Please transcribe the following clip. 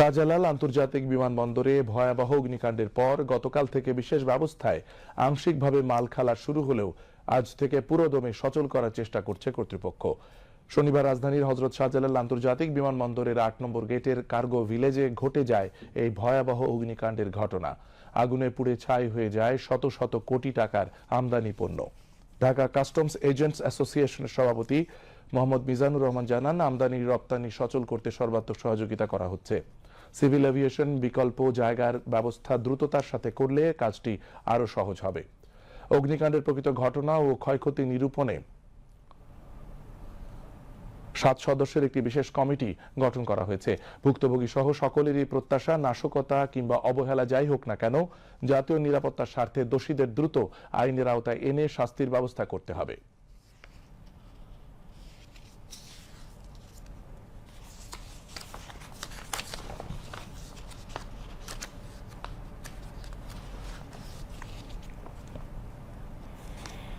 শাহজালাল আন্তর্জাতিক বিমানবন্দরে ভয়াবহ অগ্নিকাণ্ডের পর গতকাল থেকে বিশেষ ব্যবস্থায় আংশিকভাবে মাল খালা শুরু হলেও আজ থেকে পুরোদমে সচল করার চেষ্টা করছে কর্তৃপক্ষ। শনিবার রাজধানীর হজরত শাহজালাল আন্তর্জাতিক বিমানবন্দরের আট নম্বর গেটের কার্গো ভিলেজে ঘটে যায় এই ভয়াবহ অগ্নিকাণ্ডের ঘটনা। আগুনে পুড়ে ছাই হয়ে যায় শত শত কোটি টাকার আমদানি পণ্য। ঢাকা কাস্টমস এজেন্টস অ্যাসোসিয়েশনের সভাপতি মোহাম্মদ মিজানুর রহমান জানান, আমদানি রপ্তানি সচল করতে সর্বাত্মক সহযোগিতা করা হচ্ছে। সিভিল এভিয়েশন বিকল্প জায়গার ব্যবস্থা দ্রুততার সাথে করলে কাজটি আরও সহজ হবে। অগ্নিকাণ্ডের প্রকৃত ঘটনা ও ক্ষয়ক্ষতি নিরূপণে সাত সদস্যের একটি বিশেষ কমিটি গঠন করা হয়েছে। ভুক্তভোগী সহ সকলেরই প্রত্যাশা, নাশকতা কিংবা অবহেলা যাই হোক না কেন, জাতীয় নিরাপত্তার স্বার্থে দোষীদের দ্রুত আইনের আওতায় এনে শাস্তির ব্যবস্থা করতে হবে।